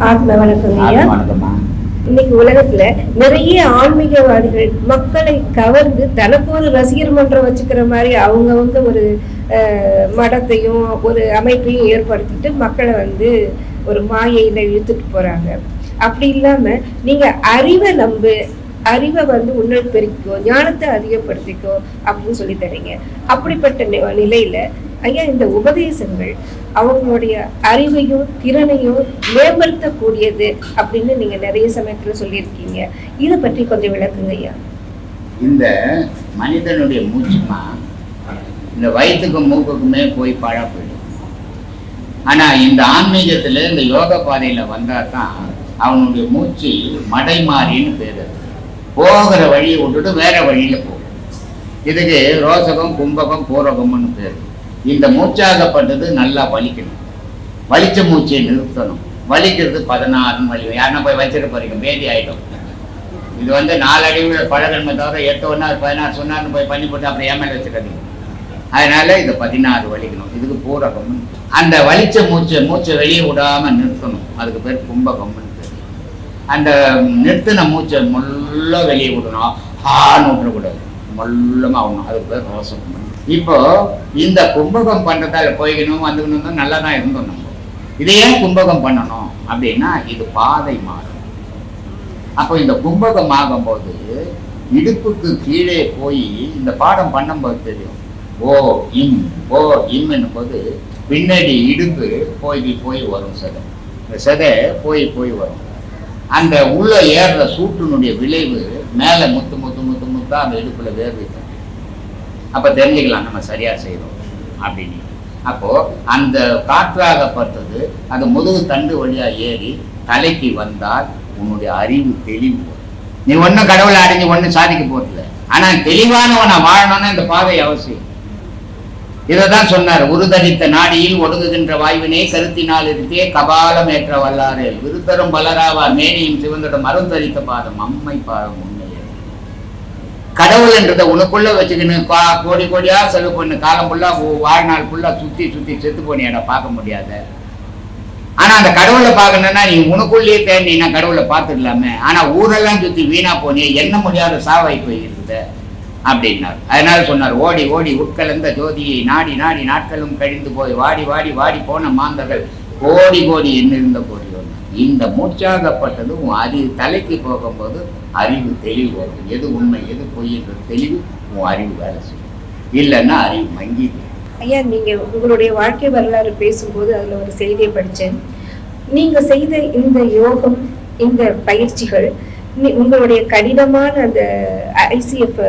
ஆத்ம வணக்கம் ஐயா இன்னைக்கு உலகத்துல நிறைய ஆன்மீகவாதிகள் மக்களை கவர்ந்து தனக்கு ஒரு ரசிகர் மன்றம் வச்சுக்கிற மாதிரி அவங்கவங்க ஒரு அஹ், மடத்தையும் ஒரு அமைப்பையும் ஏற்படுத்திட்டு மக்களை வந்து ஒரு மாயையில இழுத்துட்டு போறாங்க. அப்படி இல்லாம நீங்க அறிவை நம்பு அறிவை வந்து உன்னல் பெருக்கோ ஞானத்தை அதிகப்படுத்திக்கோ அப்படின்னு சொல்லி தரீங்க. அப்படிப்பட்ட நி- நிலையில ஐயா இந்த உபதேசங்கள் அவங்களுடைய அறிவையும் திறனையும் மேம்படுத்தக்கூடியது அப்படின்னு நீங்க நிறைய சமயத்துல சொல்லியிருக்கீங்க. இதை பற்றி கொஞ்சம் விளக்குங்க ஐயா. இந்த மனிதனுடைய மூச்சுமா இந்த வயிற்றுக்கும் மூக்குக்குமே போய் பழா போயிடும். ஆனா இந்த ஆன்மீகத்துல இந்த யோக பாதையில வந்தா தான் அவனுடைய மூச்சு மடைமாறின்னு பேரு. போகிற வழியை விட்டுட்டு வேற வழியில போகும். இதுக்கு ரோசகம் கும்பகம் பூரகம்னு பேரு. இந்த மூச்சாகப்பட்டது நல்லா வலிக்கணும். வலிச்ச மூச்சை நிறுத்தணும். வலிக்கிறது பதினாறு வலி யாருன்னா போய் வச்சுட்டு போறீங்க? பேதி ஆகிடும் இது வந்து நாலு அடிவுல பழகன்மை தவிர எட்டு ஒன்றா பதினாறு சொன்னார்னு போய் பண்ணி போட்டு அப்புறம் ஏமேல வச்சுக்காதீங்க. அதனால இது பதினாறு வலிக்கணும். இதுக்கு பூரகம். அந்த வலிச்ச மூச்சை மூச்சை வெளியே விடாம நிறுத்தணும். அதுக்கு பேர் கும்பகம்னு பேர். அந்த நிறுத்தின மூச்சை முள்ள வெளியே விடணும். ஹான்னு விட்டுறக்கூடாது. மொல்லமாக ஆகணும் அதுக்கு பேர் ரோசம். இப்போ இந்த கும்பகம் பண்றதால போய்கணும் வந்துக்கணும் தான் நல்லா தான் இருந்தோம் நம்ம. இதை ஏன் கும்பகம் பண்ணணும்? அப்படின்னா இது பாதை மாறும். அப்போ இந்த கும்பகம் ஆகும்போது இடுப்புக்கு கீழே போய் இந்த பாடம் பண்ணும்போது தெரியும். ஓ இம் ஓ இம் போது பின்னாடி இடுப்பு போய் போய் வரும் சதை. இந்த சதை போய் போய் வரும். அந்த உள்ள ஏறுற சூட்டினுடைய விளைவு மேலே முத்து முத்து முத்து முத்தா அந்த இடுப்புல வேர்வை அப்போ தெரிஞ்சுக்கலாம் நம்ம சரியாக செய்கிறோம் அப்படின்னு. அப்போ அந்த காற்றாகப்பட்டது அந்த முதுகு தண்டு வழியா ஏறி தலைக்கு வந்தால் உன்னுடைய அறிவு தெளிவு நீ ஒன்றும் கடவுளை அடைஞ்சு ஒன்றும் சாதிக்க போறதில்ல. ஆனா தெளிவானவனா வாழணும்னா இந்த பாதை அவசியம். இதை தான் சொன்னார் உருதரித்த நாடியில் ஒடுங்குகின்ற வாயுவினை கருத்தினால் இருக்கே கபாலம் ஏற்ற வல்லாரேல் விருத்தரும் பலராவார் மேனியும் சிவந்தோட மருந்தரித்த பாதம் அம்மை பாதம் உண்மையே. கடவுள்ன்றத உனக்குள்ள வச்சுக்கின்னு கா- கோடி கோடியா செலவு பண்ணு. காலம் ஃபுல்லா வாழ்நாள் ஃபுல்லா சுத்தி சுத்தி செத்து போனியாடா பார்க்க முடியாத. ஆனா அந்த கடவுளை பார்க்கணும்னா நீ உனக்குள்ளேயே தேடினா கடவுளை பார்த்துடலாமே. ஆனா ஊரெல்லாம் சுத்தி வீணா போனியே எண்ண முடியாத சாவாய் போயிருக்குது அப்படின்னார். அதனால சொன்னார் ஓடி ஓடி உட்கலந்த ஜோதியை நாடி நாடி நாட்களும் கழிந்து போய் வாடி வாடி வாடி போன மாந்தர்கள் கோடி கோடி எண்ணிருந்த கோடி இந்த மூச்சாகப்பட்டது உன் அறிவு தலைக்கு போகும்போது அறிவு தெளிவு வரும். எது உண்மை எது பொய்ன்ற தெளிவு உன் அறிவு வேலை செய்யும். இல்லைன்னா அறிவு மங்கி ஐயா நீங்கள் உங்களுடைய வாழ்க்கை வரலாறு பேசும்போது அதில் ஒரு செய்தியை படித்தேன் நீங்கள் செய்த இந்த யோகம் இந்த பயிற்சிகள் உங்களுடைய கடினமான அந்த ஐசிஎஃப்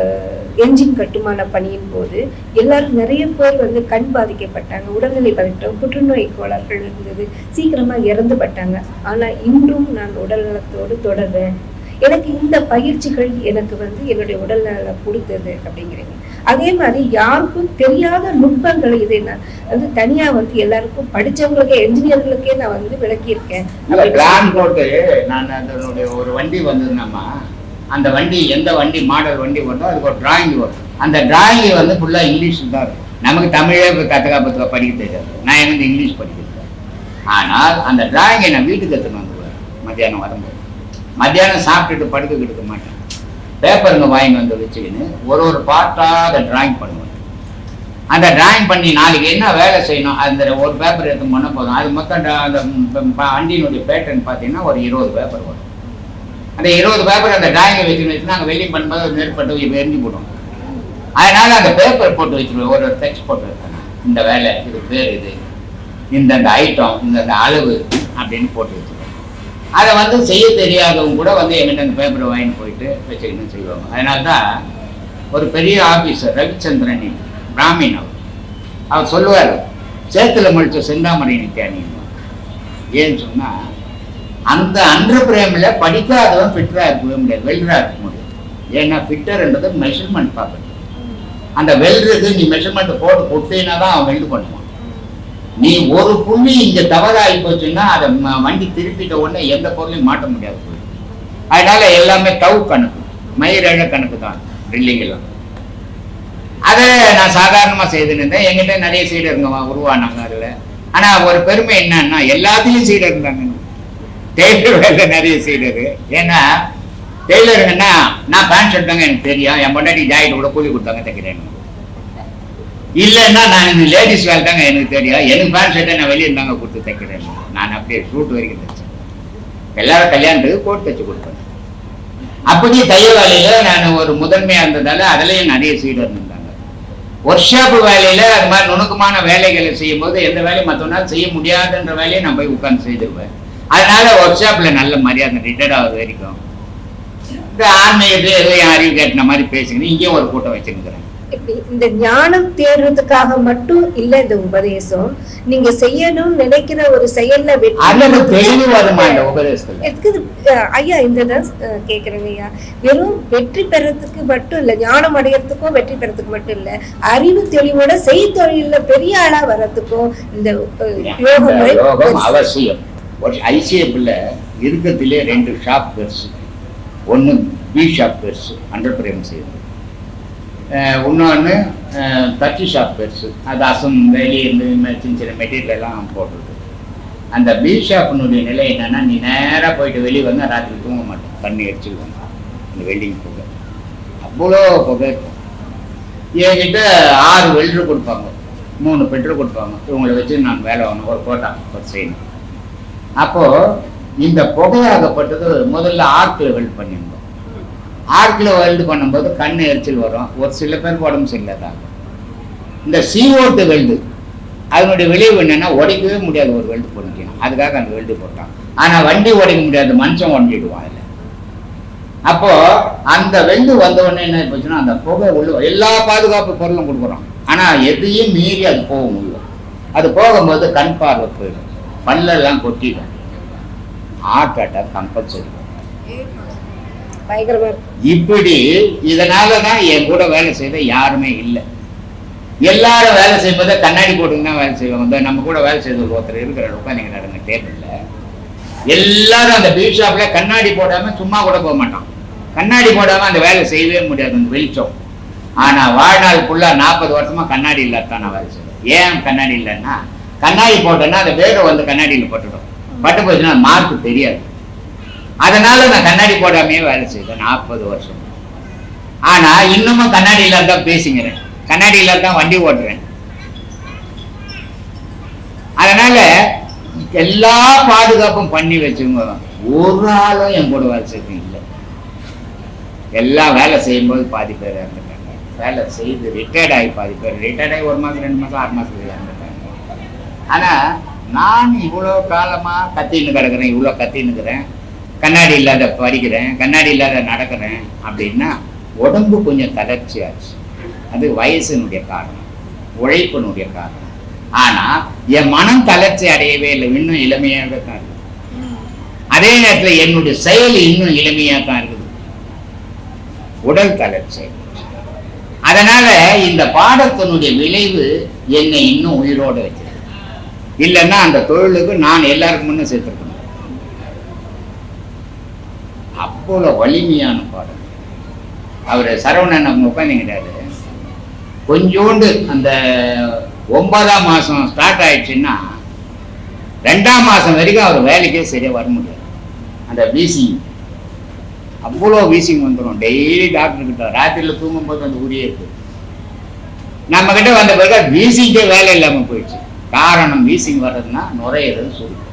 என்ஜின் கட்டுமான பணியின் போது எல்லாரும் நிறைய பேர் வந்து கண் பாதிக்கப்பட்டாங்க உடல்நிலை பாதிக்கப்பட்டாங்க புற்றுநோய் கோளாறுகள் இருந்தது சீக்கிரமா இறந்து பட்டாங்க. ஆனா இன்றும் நான் உடல் நலத்தோடு தொடர்றேன். எனக்கு இந்த பயிற்சிகள் எனக்கு வந்து என்னுடைய உடல் நலம் கொடுத்தது அப்படிங்கிறீங்க. அதே மாதிரி யாருக்கும் தெரியாத நுட்பங்களை இதை நான் வந்து தனியா வந்து எல்லாருக்கும் படிச்சவங்களுக்கே என்ஜினியர்களுக்கே நான் வந்து விளக்கியிருக்கேன். போட்டு நான் அதனுடைய ஒரு வண்டி வந்ததுனாமா அந்த வண்டி எந்த வண்டி மாடல் வண்டி ஓட்டோ அதுக்கு ஒரு டிராயிங் வரும் அந்த டிராயிங் வந்து ஃபுல்லாக இங்கிலீஷில் தான் இருக்கும். நமக்கு தமிழே கற்றுக்கா பத்துக்கா படிக்க தெரியாது. நான் எனக்கு இங்கிலீஷ் படிக்கிறேன் ஆனால் அந்த டிராயிங்கை நான் வீட்டுக்கு எடுத்துன்னு வந்துடுவேன் மத்தியானம் வரும்போது. மத்தியானம் சாப்பிட்டுட்டு படுக்க கிடுக்க மாட்டேன். பேப்பருங்க வாங்கி வந்து வச்சுக்கின்னு ஒரு ஒரு பார்ட்டாக அதை டிராயிங் பண்ணுவேன். அந்த டிராயிங் பண்ணி நாளைக்கு என்ன வேலை செய்யணும்? அந்த ஒரு பேப்பர் எடுத்து பண்ண போதும். அது மொத்தம் ட- அந்த வண்டியினுடைய பேட்டர்ன் பார்த்தீங்கன்னா ஒரு இருபது பேப்பர் வரும் அந்த இருபது பேப்பர் அந்த டிராயிங்கை வச்சு வச்சு நாங்கள் வெளியே பண்ணும்போது ஒரு மேற்பட்டு எரிஞ்சு போடும். அதனால அந்த பேப்பர் போட்டு வச்சுருவோம். ஒரு ஒரு டெக்ஸ் போட்டு வைப்பேன் இந்த வேலை இது பேர் இது இந்தந்த ஐட்டம் இந்தந்த அளவு அப்படின்னு போட்டு வச்சுருவோம் அதை வந்து செய்ய தெரியாதவங்க கூட வந்து எங்கிட்ட அந்த பேப்பரை வாங்கிட்டு போயிட்டு வச்சுக்கிட்டு செய்வாங்க. அதனால தான் ஒரு பெரிய ஆஃபீஸர் ரவிச்சந்திரன் பிராமின் அவர். அவர் சொல்லுவார் சேத்துல முழிச்ச செந்தாமரை நித்தியானின்னு ஏன்னு சொன்னால் அந்த அன்ற பிரேமில் படிக்காதவன் ஃபிட்டராக இருக்கவே முடியாது. வெல்டராக இருக்க முடியாது. ஏன்னா ஃபிட்டர்ன்றது மெஷர்மெண்ட் பார்க்கறது அந்த வெல்டுக்கு நீ மெஷர்மெண்ட் போட்டு கொடுத்தீங்கன்னா தான் அவன் வெல்டு பண்ணுவான். நீ ஒரு புள்ளி இங்கே தவறாகி போச்சுன்னா அதை வண்டி திருப்பிட்ட உடனே எந்த பொருளையும் மாட்ட முடியாது. அதனால எல்லாமே டவு கணக்கு. மயிரழ கணக்கு தான் ட்ரில்லிங் எல்லாம். அதை நான் சாதாரணமாக செய்துன்னு இருந்தேன். எங்கிட்ட நிறைய சீடருங்க உருவானாங்க அதில். ஆனால் ஒரு பெருமை என்னன்னா எல்லாத்துலேயும் சீடர் இருந்தாங்க டெய்லர் வேலை நிறைய செய்யறது ஏன்னா டெய்லருங்கன்னா நான் பேண்ட் ஷர்ட் தாங்க எனக்கு தெரியும். என் பொண்டாட்டி ஜாக்கெட் கூட கூலி கொடுத்தாங்க தைக்கிறேன் இல்லைன்னா நான் லேடிஸ் வேலை தாங்க எனக்கு தெரியும். எனக்கு பேண்ட் ஷர்ட்டை நான் வெளியே இருந்தாங்க கொடுத்து தைக்கிறேன் நான் அப்படியே ஷூட் வரைக்கும் தைச்சேன். எல்லாரும் கல்யாணத்துக்கு கோட் தைச்சு கொடுப்பேன் அப்படியே தையல் வேலையில் நான் ஒரு முதன்மையாக இருந்ததால அதுலேயும் நிறைய சீடர் இருந்தாங்க. ஒர்க் ஷாப் வேலையில் அது மாதிரி நுணுக்கமான வேலைகளை செய்யும் போது எந்த வேலையும் மற்றவனால் செய்ய முடியாதுன்ற வேலையை நான் போய் உட்காந்து செய்திருவேன். அதனால ஒர்க் ஷாப்ல நல்ல மரியாதை ரிட்டையர்ட் ஆகுது வரைக்கும். இந்த ஆன்மீகத்தை ஏதோ அறிவு கேட்டின மாதிரி பேசுகிறேன் இங்கேயும் ஒரு கூட்டம் வச்சிருக்கிறேன். இந்த ஞானம் தேர்றதுக்காக மட்டும் இல்ல இந்த உபதேசம்? நீங்க செய்யணும்னு நினைக்கிற ஒரு செயல்ல ஐயா இந்த தான் கேக்குறேங்க ஐயா. வெறும் வெற்றி பெறத்துக்கு மட்டும் இல்ல ஞானம் அடையறதுக்கும் வெற்றி பெறத்துக்கு மட்டும் இல்ல அறிவு தெளிவோட செய்தொழில பெரிய ஆளா வர்றதுக்கும் இந்த யோகம் அவசியம். ஒரு ஐசிஎஃப்ல இருக்கிறதுலே ரெண்டு ஷாப் பெருசு. ஒன்று பி ஷாப் பெருசு அண்டர்பிரேம் செய்யுது. இன்னொன்று தச்சு ஷாப் பெருசு. அது அசம் வெளியே இருந்து சின்ன சின்ன மெட்டீரியல் எல்லாம் போட்டுருக்கு அந்த பி ஷாப்பினுடைய நிலை என்னென்னா நீ நேராக போயிட்டு வெளியே வந்தால் ராத்திரி தூங்க மாட்டேன். தண்ணி அடிச்சுக்குவாங்க இந்த வெல்டிங் புகை. அவ்வளோ புகை இருக்கும். என்கிட்ட ஆறு வெல்டர் கொடுப்பாங்க. மூணு பெட்ரோல் கொடுப்பாங்க. இவங்களை வச்சு நான் வேலை வாங்கணும். ஒரு கோட்டா ஒரு செய்யணும் அப்போது இந்த புகையாகப்பட்டது முதல்ல ஆர்க்கில் வெல்ட் பண்ணியிருந்தோம். ஆர்க்கில் வெல்டு பண்ணும்போது கண் எரிச்சல் வரும். ஒரு சில பேருக்கு உடம்பு சரியில்லாதாங்க இந்த சிஓட்டு வெல்டு. அதனுடைய விளைவு என்னன்னா உடைக்கவே முடியாது ஒரு வெல்டு பண்ணிக்கணும் அதுக்காக அந்த வெல்டு போட்டான். ஆனால் வண்டி உடைக்க முடியாது. மனுஷன் உடஞ்சிடுவான் அதில் அப்போ அந்த வெல்டு வந்த உடனே என்ன போச்சுன்னா அந்த புகை உள்ள எல்லா பாதுகாப்பு பொருளும் கொடுக்குறோம். ஆனால் எதையும் மீறி அது போக முடியும் அது போகும்போது கண் பார்வை போயிடும். பல்லெல்லாம் கொட்டிடும். ஹார்ட் அட்டாக் கம்பல்சரி இப்படி இதனால தான் என் கூட வேலை செய்த யாருமே இல்லை. எல்லாரும் வேலை செய்யும்போது கண்ணாடி போட்டுன்னு தான் வேலை செய்வாங்க. நம்ம கூட வேலை செய்த ஒருத்தர் இருக்கிற உட்காந்து நடங்க டேபிளில் எல்லாரும் அந்த பீ ஷாப்ல கண்ணாடி போடாம சும்மா கூட போக மாட்டான். கண்ணாடி போடாம அந்த வேலை செய்யவே முடியாது அந்த வெளிச்சம். ஆனா வாழ்நாள் ஃபுல்லா நாற்பது வருஷமா கண்ணாடி இல்லாதான் நான் வேலை செய்வேன் ஏன் கண்ணாடி இல்லைன்னா கண்ணாடி போட்டேன்னா அந்த வேர்வை வந்து கண்ணாடியில் பட்டுடும். பட்டு போச்சுன்னா மார்க் தெரியாது. அதனால நான் கண்ணாடி போடாமையே வேலை செய்தேன் நாற்பது வருஷம். ஆனா இன்னமும் கண்ணாடி இல்லாத பேசிங்கிறேன் கண்ணாடி இல்லாத வண்டி ஓட்டுறேன். அதனால எல்லா பாதுகாப்பும் பண்ணி வச்சுங்க. ஒரு ஆளும் என் கூட வேலை செய்ய இல்லை. எல்லாம் வேலை செய்யும்போது பாதி பேர் இறந்துட்டாங்க. வேலை செய்து ரிட்டையர்ட் ஆகி பாதி பேர். ரிட்டையர்ட் ஆகி ஒரு மாதம் ரெண்டு மாதம் ஆறு மாதத்துக்கு இறந்துட்டாங்க. ஆனால் நான் இவ்வளோ காலமாக கத்தின்னு கிடக்குறேன் இவ்வளோ கத்தின்னுக்கிறேன் கண்ணாடி இல்லாத படிக்கிறேன் கண்ணாடி இல்லாத நடக்கிறேன் அப்படின்னா உடம்பு கொஞ்சம் தளர்ச்சியாச்சு. அது வயசினுடைய காரணம் உழைப்பினுடைய காரணம். ஆனால் என் மனம் தளர்ச்சி அடையவே இல்லை இன்னும் இளமையாக தான் இருக்குது. அதே நேரத்தில் என்னுடைய செயல் இன்னும் இளமையாக தான் இருக்குது. உடல் தளர்ச்சி. அதனால இந்த பாடத்தினுடைய விளைவு என்னை இன்னும் உயிரோட வச்சிருக்கு இல்லைன்னா அந்த தொழிலுக்கு நான் எல்லாருக்கும் முன்னே சேர்த்துருக்கணும். அவ்வளோ வலிமையான பாடம் அவர் சரவணன் அவங்க உட்காந்துக்கிட்டாரு கொஞ்சோண்டு அந்த ஒன்பதாம் மாதம் ஸ்டார்ட் ஆயிடுச்சுன்னா ரெண்டாம் மாதம் வரைக்கும் அவர் வேலைக்கே சரியாக வர முடியாது. அந்த வீசிங் அவ்வளோ வீசிங் வந்துடும் டெய்லி டாக்டர் கிட்ட ராத்திரியில் தூங்கும்போது அந்த உரிய இருக்கு. நம்மக்கிட்ட வந்த பிறகு வீசிங்கே வேலை இல்லாமல் போயிடுச்சு. காரணம் வீசிங் வர்றதுன்னா நுரையீரல் சுருக்கம்.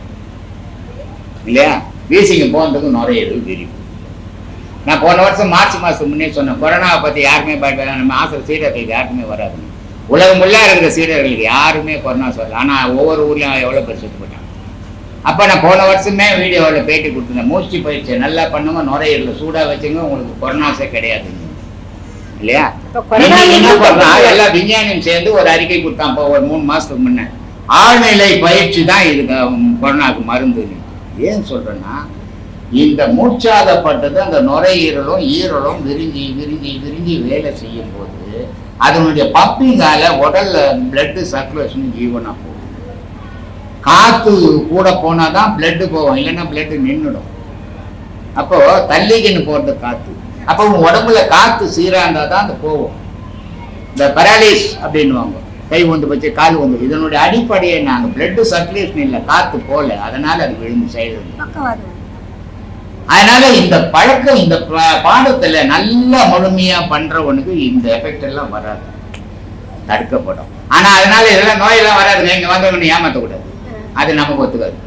இல்லையா? வீசிங்க போகிறதுக்கு நுரையீரல் விரிவு. நான் போன வருஷம் மார்ச் மாதம் முன்னே சொன்னேன் கொரோனாவை பற்றி யாருமே பயப்பட நம்ம ஆசிரியர் சீடர்களுக்கு யாருக்குமே வராதுன்னு உலகம் முள்ளா இருக்கிற சீடர்களுக்கு யாருமே கொரோனா சொல்லல. ஆனால் ஒவ்வொரு ஊர்லேயும் எவ்வளோ பேர் செத்து போட்டாங்க அப்போ நான் போன வருஷமே வீடியோவில் பேட்டி கொடுத்துருந்தேன். மூச்சு பயிற்சி நல்லா பண்ணுங்க நுரையீரல் சூடாக வச்சுங்க உங்களுக்கு கொரோனாஸே கிடையாதுங்க இல்லையா? இப்ப கொரோனா இன்னைக்கு என்ன இன்னும் பண்றான் கொஞ்சம் எல்லா விஞ்ஞானியும் சேர்ந்து ஒரு அறிக்கை கொடுத்தான் இப்போ ஒரு மூணு மாசத்துக்கு முன்ன. ஆழ்நிலை பயிற்சி தான் இதுக்கு கொரோனாக்கு மருந்து. ஏன் சொல்றேன்னா இந்த மூச்சாதப்பட்டது அந்த நுரையீரலும் ஈரலும் விரிஞ்சி விரிஞ்சி விரிஞ்சி வேலை செய்யும் போது அதனுடைய பப்பிங்கால உடல்ல பிளட்டு சர்க்குலேஷன் ஜீவனாக போகும். காத்து கூட போனாதான் பிளட்டு போகும் இல்லைன்னா பிளட்டு நின்றுடும் அப்போ தள்ளிக்கின்னு போறது காத்து. அப்போ உடம்புல காத்து சீராக இருந்தால் தான் அது போகும். இந்த பெராலிஸ் அப்படின்னுவாங்க. கை ஒன்று போச்சு கால் ஒன்று இதனுடைய அடிப்படையை நாங்கள் பிளட் சர்க்குலேஷன் இல்லை காற்று போல. அதனால அது விழுந்து பக்கவாதம். அதனால இந்த பழக்கம் இந்த பாடத்துல நல்லா முழுமையா பண்றவனுக்கு இந்த எஃபெக்ட் எல்லாம் வராது. தடுக்கப்படும். ஆனா அதனால இதெல்லாம் நோயெல்லாம் வராதுங்க. இங்க வந்தவங்க ஏமாத்தக்கூடாது. அது நமக்கு ஒத்துக்காது.